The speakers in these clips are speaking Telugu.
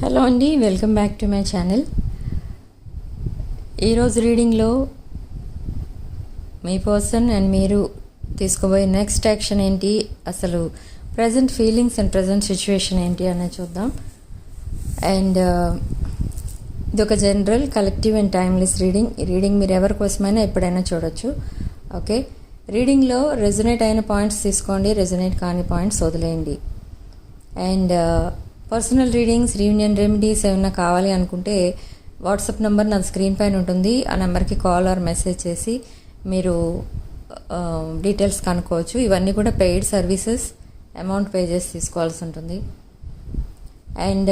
హలో అండి welcome back to my channel ఈరోజు రీడింగ్లో మీ పర్సన్ అండ్ మీరు తీసుకోబోయే నెక్స్ట్ యాక్షన్ ఏంటి అసలు present feelings and present situation ఏంటి అనేది చూద్దాం. అండ్ ఇది ఒక general collective and timeless reading ఈ రీడింగ్ మీరు ఎవరి కోసమైనా ఎప్పుడైనా చూడొచ్చు. ఓకే రీడింగ్లో రెజొనేట్ అయిన పాయింట్స్ తీసుకోండి రెజొనేట్ కాని పాయింట్స్ వదిలేయండి. And personal readings reunion remedies ఏమైనా కావాలి అనుకుంటే వాట్సాప్ నెంబర్ నా స్క్రీన్ పైన ఉంటుంది. ఆ నెంబర్కి కాల్ ఆర్ మెసేజ్ చేసి మీరు డీటెయిల్స్ కనుక్కోవచ్చు. ఇవన్నీ కూడా పెయిడ్ సర్వీసెస్ అమౌంట్ పే చేసి తీసుకోవాల్సి ఉంటుంది. అండ్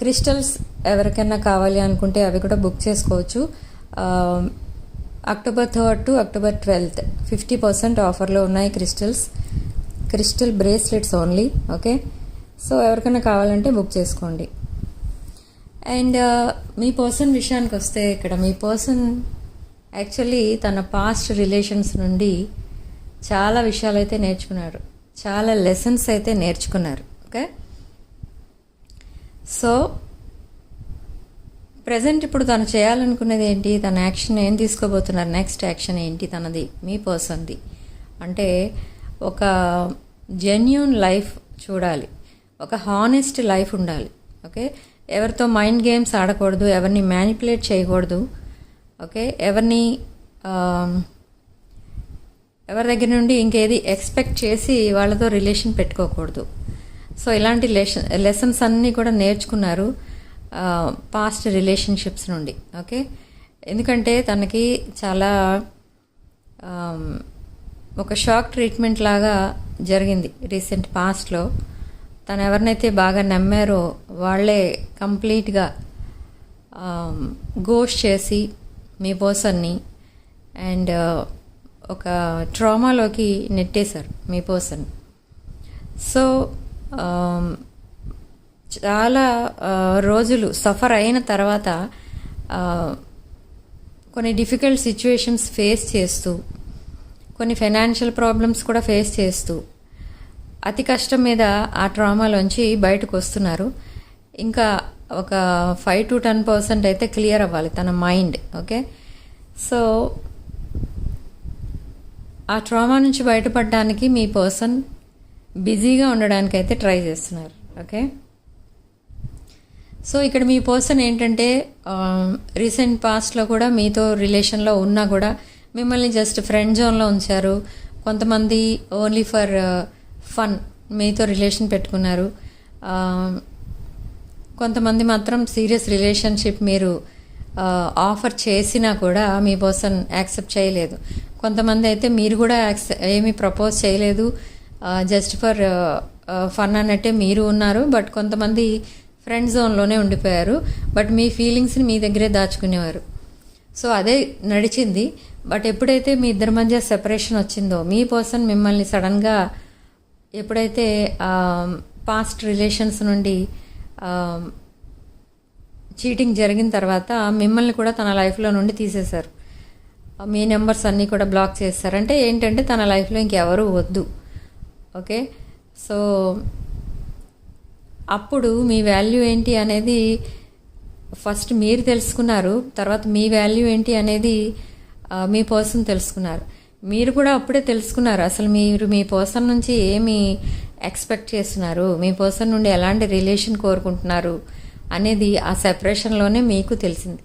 క్రిస్టల్స్ ఎవరికైనా కావాలి అనుకుంటే అవి కూడా బుక్ చేసుకోవచ్చు. October third to October twelfth fifty percent ఆఫర్లో ఉన్నాయి crystals. Crystal bracelets only okay? So ఎవరికైనా కావాలంటే బుక్ చేసుకోండి. అండ్ uh, మీ పర్సన్ విషయానికి వస్తే ఇక్కడ మీ పర్సన్ యాక్చువల్లీ తన పాస్ట్ రిలేషన్స్ నుండి చాలా విషయాలు అయితే నేర్చుకున్నారు. చాలా లెసన్స్ అయితే నేర్చుకున్నారు. ఓకే? సో ప్రజెంట్ ఇప్పుడు తను చేయాలనుకున్నది ఏంటి? తన యాక్షన్ ఏం తీసుకోబోతున్నారు? నెక్స్ట్ యాక్షన్ ఏంటి తనది మీ పర్సన్ది? అంటే ఒక జెన్యున్ లైఫ్ చూడాలి. ఒక హానెస్ట్ లైఫ్ ఉండాలి ఓకే ఎవరితో మైండ్ గేమ్స్ ఆడకూడదు ఎవరిని మ్యానిపులేట్ చేయకూడదు ఓకే ఎవరిని um, ఎవరి దగ్గర నుండి ఇంకేది ఎక్స్పెక్ట్ చేసి వాళ్ళతో రిలేషన్ పెట్టుకోకూడదు. సో ఇలాంటి లెసన్ లెసన్స్ అన్నీ కూడా నేర్చుకున్నారు uh, పాస్ట్ రిలేషన్షిప్స్ నుండి ఓకే ఎందుకంటే తనకి చాలా um, ఒక షాక్ ట్రీట్మెంట్ లాగా జరిగింది రీసెంట్ పాస్ట్లో తను ఎవరినైతే బాగా నమ్మారో వాళ్ళే కంప్లీట్గా గోష్ చేసి మీ పర్సన్ని అండ్ ఒక ట్రామాలోకి నెట్టేశారు మీ పర్సన్. సో చాలా రోజులు సఫర్ అయిన తర్వాత కొన్ని డిఫికల్ట్ సిచ్యువేషన్స్ ఫేస్ చేస్తూ కొన్ని ఫైనాన్షియల్ ప్రాబ్లమ్స్ కూడా ఫేస్ చేస్తూ అతి కష్టం మీద ఆ ట్రామాలోంచి బయటకు వస్తున్నారు. ఇంకా ఒక ఫైవ్ టు టెన్ పర్సెంట్ అయితే క్లియర్ అవ్వాలి తన మైండ్ ఓకే? సో ఆ ట్రామా నుంచి బయటపడడానికి మీ పర్సన్ బిజీగా ఉండడానికి అయితే ట్రై చేస్తున్నారు ఓకే? సో ఇక్కడ మీ పర్సన్ ఏంటంటే రీసెంట్ పాస్ట్లో కూడా మీతో రిలేషన్లో ఉన్నా కూడా మిమ్మల్ని జస్ట్ ఫ్రెండ్ జోన్లో ఉంచారు. కొంతమంది ఓన్లీ ఫర్ ఫన్ మీతో రిలేషన్ పెట్టుకున్నారు. కొంతమంది మాత్రం సీరియస్ రిలేషన్షిప్ మీరు ఆఫర్ చేసినా కూడా మీ పర్సన్ యాక్సెప్ట్ చేయలేదు. కొంతమంది అయితే మీరు కూడా ఏమీ ప్రపోజ్ చేయలేదు. జస్ట్ ఫర్ ఫన్ అన్నట్టే మీరు ఉన్నారు. బట్ కొంతమంది ఫ్రెండ్ జోన్లోనే ఉండిపోయారు. బట్ మీ ఫీలింగ్స్ని మీ దగ్గరే దాచుకునేవారు. సో అదే నడిచింది. బట్ ఎప్పుడైతే మీ ఇద్దరి మధ్య సెపరేషన్ వచ్చిందో మీ పర్సన్ మిమ్మల్ని సడన్గా ఎప్పుడైతే పాస్ట్ రిలేషన్స్ నుండి చీటింగ్ జరిగిన తర్వాత మిమ్మల్ని కూడా తన లైఫ్లో నుండి తీసేశారు. మీ నెంబర్స్ అన్నీ కూడా బ్లాక్ చేస్తారు అంటే ఏంటంటే తన లైఫ్లో ఇంకెవరు వద్దు. ఓకే? సో అప్పుడు మీ వాల్యూ ఏంటి అనేది ఫస్ట్ మీరు తెలుసుకున్నారు. తర్వాత మీ వాల్యూ ఏంటి అనేది మీ పర్సన్ తెలుసుకున్నారు. మీరు కూడా అప్పుడే తెలుసుకున్నారు. అసలు మీరు మీ పర్సన్ నుంచి ఏమి ఎక్స్పెక్ట్ చేస్తున్నారు? మీ పర్సన్ నుండి ఎలాంటి రిలేషన్ కోరుకుంటున్నారు? అనేది ఆ సెపరేషన్లోనే మీకు తెలిసింది.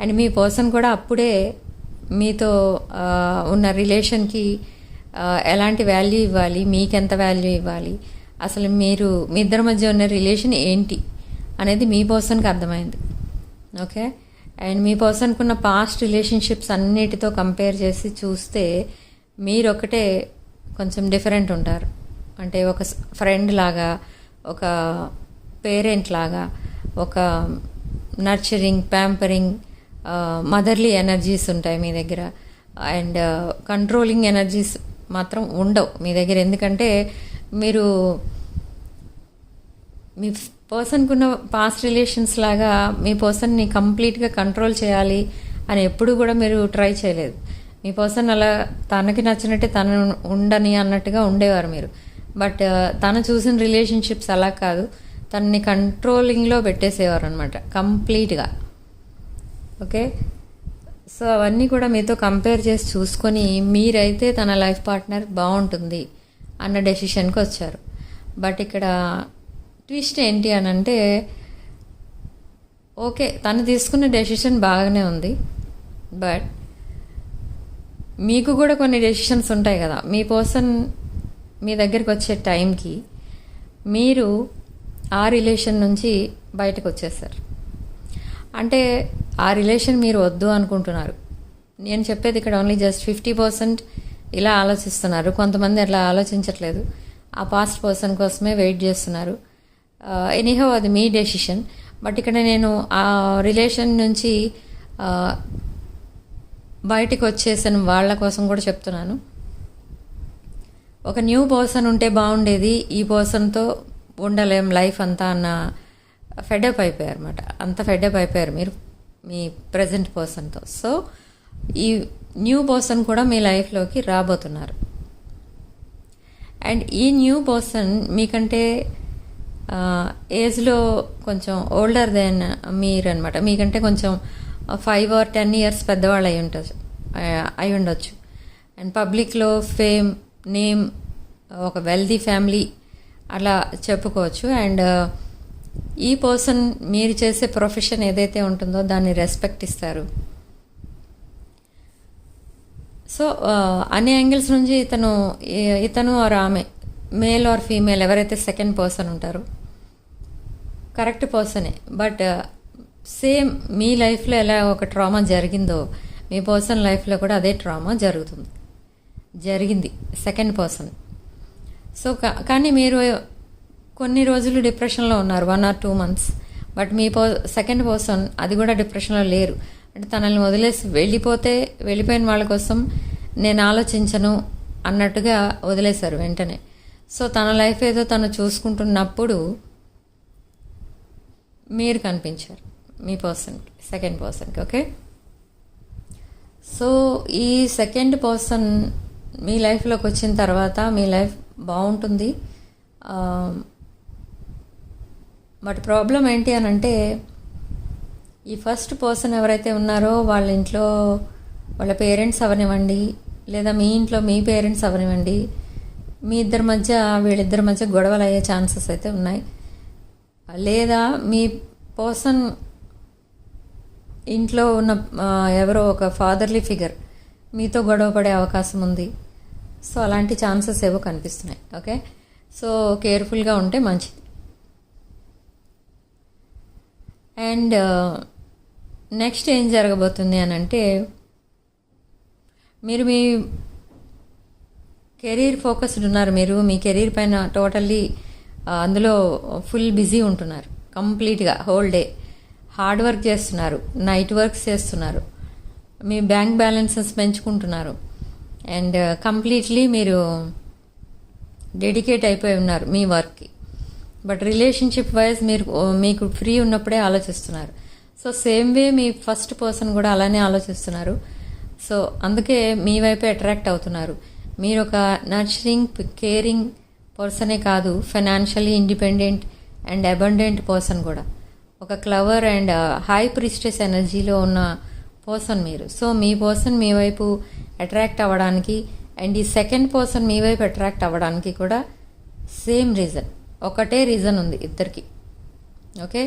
అండ్ మీ పర్సన్ కూడా అప్పుడే మీతో ఉన్న రిలేషన్కి ఎలాంటి వాల్యూ ఇవ్వాలి? మీకు ఎంత వాల్యూ ఇవ్వాలి? అసలు మీరు మీ ఇద్దరి మధ్య ఉన్న రిలేషన్ ఏంటి? అనేది మీ పర్సన్కి అర్థమైంది. ఓకే అండ్ మీ పర్సన్కి ఉన్న పాస్ట్ రిలేషన్షిప్స్ అన్నిటితో కంపేర్ చేసి చూస్తే మీరు ఒకటే కొంచెం డిఫరెంట్ ఉంటారు. అంటే ఒక ఫ్రెండ్ లాగా ఒక పేరెంట్ లాగా ఒక నర్చరింగ్ ప్యాంపరింగ్ మదర్లీ ఎనర్జీస్ ఉంటాయి మీ దగ్గర. అండ్ కంట్రోలింగ్ ఎనర్జీస్ మాత్రం ఉండవు మీ దగ్గర. ఎందుకంటే మీరు మీ పర్సన్కి ఉన్న పాస్ట్ రిలేషన్స్ లాగా మీ పర్సన్ని కంప్లీట్గా కంట్రోల్ చేయాలి అని ఎప్పుడు కూడా మీరు ట్రై చేయలేదు. మీ పర్సన్ అలా తనకి నచ్చినట్టే తను ఉండని అన్నట్టుగా ఉండేవారు మీరు. బట్ uh, తను చూసిన రిలేషన్షిప్స్ అలా కాదు. తనని కంట్రోలింగ్లో పెట్టేసేవారు అనమాట కంప్లీట్గా ఓకే సో అవన్నీ కూడా మీతో కంపేర్ చేసి చూసుకొని మీరైతే తన లైఫ్ పార్ట్నర్ బాగుంటుంది అన్న డెసిషన్కి వచ్చారు. బట్ ఇక్కడ ట్విస్ట్ ఏంటి అని అంటే ఓకే తను తీసుకున్న డెసిషన్ బాగానే ఉంది బట్ మీకు కూడా కొన్ని డెసిషన్స్ ఉంటాయి కదా. మీ పర్సన్ మీ దగ్గరికి వచ్చే టైంకి మీరు ఆ రిలేషన్ నుంచి బయటకు వచ్చేసారు అంటే ఆ రిలేషన్ మీరు వద్దు అనుకుంటున్నారు. నేను చెప్పేది ఇక్కడ ఓన్లీ జస్ట్ ఫిఫ్టీ పర్సెంట్ ఇలా ఆలోచిస్తున్నారు. కొంతమంది అట్లా ఆలోచించట్లేదు. ఆ పాస్ట్ పర్సన్ కోసమే వెయిట్ చేస్తున్నారు. Uh, ఎనీహో అది మీ డెసిషన్ బట్ ఇక్కడ నేను ఆ రిలేషన్ నుంచి బయటకు బయటికి వాళ్ళ కోసం కూడా చెప్తున్నాను. ఒక న్యూ పర్సన్ ఉంటే బాగుండేది ఈ పర్సన్తో ఉండలేం లైఫ్ అంతా అన్న ఫెడప్ అయిపోయారు అనమాట అంత ఫెడప్ అయిపోయారు మీరు మీ ప్రజెంట్ పర్సన్తో సో ఈ న్యూ పర్సన్ కూడా మీ లైఫ్లోకి రాబోతున్నారు. అండ్ ఈ న్యూ పర్సన్ మీకంటే ఏజ్లో కొంచెం ఓల్డర్ దెన్ మీరు అనమాట మీకంటే కొంచెం ఫైవ్ ఆర్ టెన్ ఇయర్స్ పెద్దవాళ్ళు అయి ఉండొచ్చు అయి ఉండొచ్చు. అండ్ పబ్లిక్లో ఫేమ్ నేమ్ ఒక వెల్దీ ఫ్యామిలీ అలా చెప్పుకోవచ్చు. అండ్ ఈ పర్సన్ మీరు చేసే ప్రొఫెషన్ ఏదైతే ఉంటుందో దాన్ని రెస్పెక్ట్ ఇస్తారు. సో అన్ని యాంగిల్స్ నుంచి ఇతను ఇతను ఆర్ ఆమె మేల్ ఆర్ ఫీమేల్ ఎవరైతే సెకండ్ పర్సన్ ఉంటారో కరెక్ట్ పర్సనే. బట్ uh, సేమ్ మీ లైఫ్లో ఎలా ఒక ట్రామా జరిగిందో మీ పర్సన్ లైఫ్లో కూడా అదే ట్రామా జరుగుతుంది. జరిగింది సెకండ్ పర్సన్. సో కా- కానీ మీరు కొన్ని రోజులు డిప్రెషన్లో ఉన్నారు one or two months. But మీ పో సెకండ్ పర్సన్ అది కూడా డిప్రెషన్లో లేరు. అంటే తనల్ని వదిలేసి వెళ్ళిపోతే వెళ్ళిపోయిన వాళ్ళ కోసం నేను ఆలోచించను అన్నట్టుగా వదిలేశారు వెంటనే. సో తన లైఫ్ ఏదో తను చూసుకుంటున్నప్పుడు మీరు కనిపించారు. మీ పర్సన్కి సెకండ్ పర్సన్కి ఓకే? సో ఈ సెకండ్ పర్సన్ మీ లైఫ్లోకి వచ్చిన తర్వాత మీ లైఫ్ బాగుంటుంది. బట్ ప్రాబ్లం ఏంటి అని అంటే ఈ ఫస్ట్ పర్సన్ ఎవరైతే ఉన్నారో వాళ్ళ ఇంట్లో వాళ్ళ పేరెంట్స్ అవనివ్వండి లేదా మీ ఇంట్లో మీ పేరెంట్స్ అవనివ్వండి మీ ఇద్దరి మధ్య వీళ్ళిద్దరి మధ్య గొడవలు అయ్యే ఛాన్సెస్ అయితే ఉన్నాయి. లేదా మీ పర్సన్ ఇంట్లో ఉన్న ఎవరో ఒక ఫాదర్లీ ఫిగర్ మీతో గొడవ పడే అవకాశం ఉంది. సో అలాంటి ఛాన్సెస్ ఏవో కనిపిస్తున్నాయి. ఓకే? సో కేర్ఫుల్గా ఉంటే మంచిది. అండ్ నెక్స్ట్ ఏం జరగబోతుంది అని అంటే మీరు మీ కెరీర్ ఫోకస్డ్ ఉన్నారు మీరు మీ కెరీర్ పైన టోటల్లీ అందులో ఫుల్ బిజీ ఉంటున్నారు. కంప్లీట్గా హోల్ డే. హార్డ్ వర్క్ చేస్తున్నారు. నైట్ వర్క్స్ చేస్తున్నారు. మీ బ్యాంక్ బ్యాలెన్సెస్ పెంచుకుంటున్నారు. అండ్ కంప్లీట్లీ మీరు డెడికేట్ అయిపోయి ఉన్నారు మీ వర్క్కి. బట్ రిలేషన్షిప్ వైజ్ మీరు మీకు ఫ్రీ ఉన్నప్పుడే ఆలోచిస్తున్నారు. సో సేమ్ వే మీ ఫస్ట్ పర్సన్ కూడా అలానే ఆలోచిస్తున్నారు. సో అందుకే మీ వైపే అట్రాక్ట్ అవుతున్నారు. మీరు ఒక నర్చరింగ్ కేరింగ్ పర్సనే కాదు financially independent and abundant person కూడా. ఒక క్లవర్ అండ్ హై ప్రిస్టెస్ ఎనర్జీలో ఉన్న పర్సన్ మీరు. సో మీ పర్సన్ మీ వైపు అట్రాక్ట్ అవ్వడానికి అండ్ ఈ సెకండ్ పర్సన్ మీ వైపు అట్రాక్ట్ అవ్వడానికి కూడా సేమ్ రీజన్ ఒకటే రీజన్ ఉంది ఇద్దరికి. ఓకే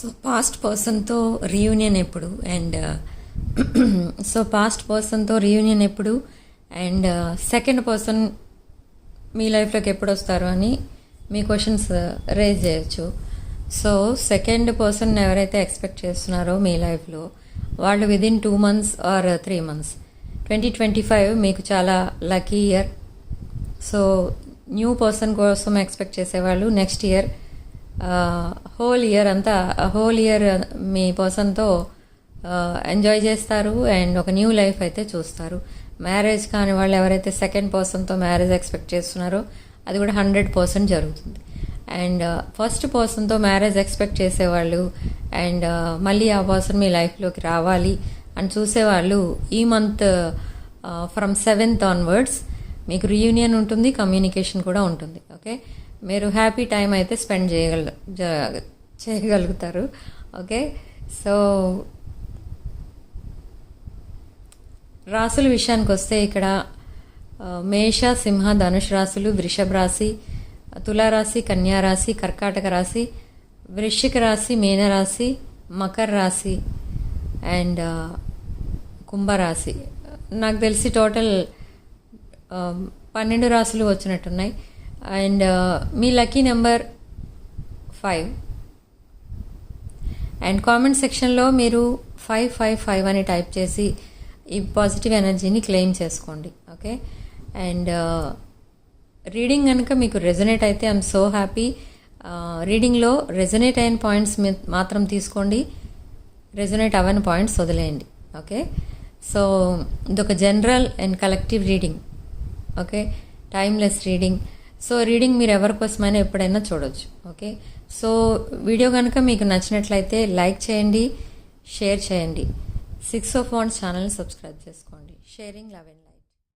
సో పాస్ట్ పర్సన్తో రీయూనియన్ ఎప్పుడు? అండ్ సో పాస్ట్ పర్సన్తో రీయూనియన్ ఎప్పుడు? అండ్ సెకండ్ పర్సన్ మీ లైఫ్లోకి ఎప్పుడు వస్తారు అని మీ క్వశ్చన్స్ రేజ్ uh, చేయొచ్చు. సో సెకండ్ పర్సన్ ఎవరైతే ఎక్స్పెక్ట్ చేస్తున్నారో మీ లైఫ్లో వాళ్ళు within two months or three months twenty twenty five మీకు చాలా lucky year so new person కోసం ఎక్స్పెక్ట్ చేసేవాళ్ళు నెక్స్ట్ ఇయర్ హోల్ ఇయర్ అంతా హోల్ ఇయర్ మీ పర్సన్తో ఎంజాయ్ చేస్తారు అండ్ ఒక న్యూ లైఫ్ అయితే చూస్తారు. మ్యారేజ్ కాని వాళ్ళు ఎవరైతే సెకండ్ పర్సన్తో మ్యారేజ్ ఎక్స్పెక్ట్ చేస్తున్నారో అది కూడా హండ్రెడ్ పర్సెంట్ జరుగుతుంది. అండ్ ఫస్ట్ పర్సన్తో మ్యారేజ్ ఎక్స్పెక్ట్ చేసేవాళ్ళు అండ్ మళ్ళీ ఆ పర్సన్ మీ లైఫ్లోకి రావాలి అండ్ చూసేవాళ్ళు ఈ మంత్ ఫ్రమ్ సెవెంత్ ఆన్వర్డ్స్ మీకు రీయూనియన్ ఉంటుంది కమ్యూనికేషన్ కూడా ఉంటుంది ఓకే? మీరు హ్యాపీ టైం అయితే స్పెండ్ చేయగల జ- చేయగలుగుతారు. ఓకే? సో రాసుల విషయానికి వస్తే ఇక్కడ మేష సింహ ధనుష్ రాశులు వృషభ రాశి తులారాశి కన్యా రాశి కర్కాటక రాశి వృశ్చిక రాశి మీనరాశి మకర రాశి అండ్ కుంభరాశి నాకు తెలిసి టోటల్ పన్నెండు రాశులు వచ్చినట్టున్నాయి. And uh, me lucky number five. And comment సెక్షన్లో మీరు ఫైవ్ ఫైవ్ ఫైవ్ అని టైప్ చేసి ఈ పాజిటివ్ ఎనర్జీని క్లెయిమ్ చేసుకోండి ఓకే? అండ్ uh, రీడింగ్ కనుక మీకు రెజొనేట్ అయితే ఐఎమ్ సో హ్యాపీ. Uh, రీడింగ్లో రెజనేట్ అయిన పాయింట్స్ మాత్రం తీసుకోండి. రెజొనేట్ అవని పాయింట్స్ వదిలేయండి ఓకే? సో ఇదొక general and collective reading okay? Timeless reading. So reading మీరు ఎవరి కోసమైనా ఎప్పుడైనా చూడొచ్చు ఓకే సో వీడియో కనుక మీకు నచ్చినట్లయితే లైక్ చేయండి షేర్ చేయండి. సిక్స్ ఆఫ్ వన్స్ ఛానల్ని సబ్స్క్రైబ్ చేసుకోండి. Sharing love and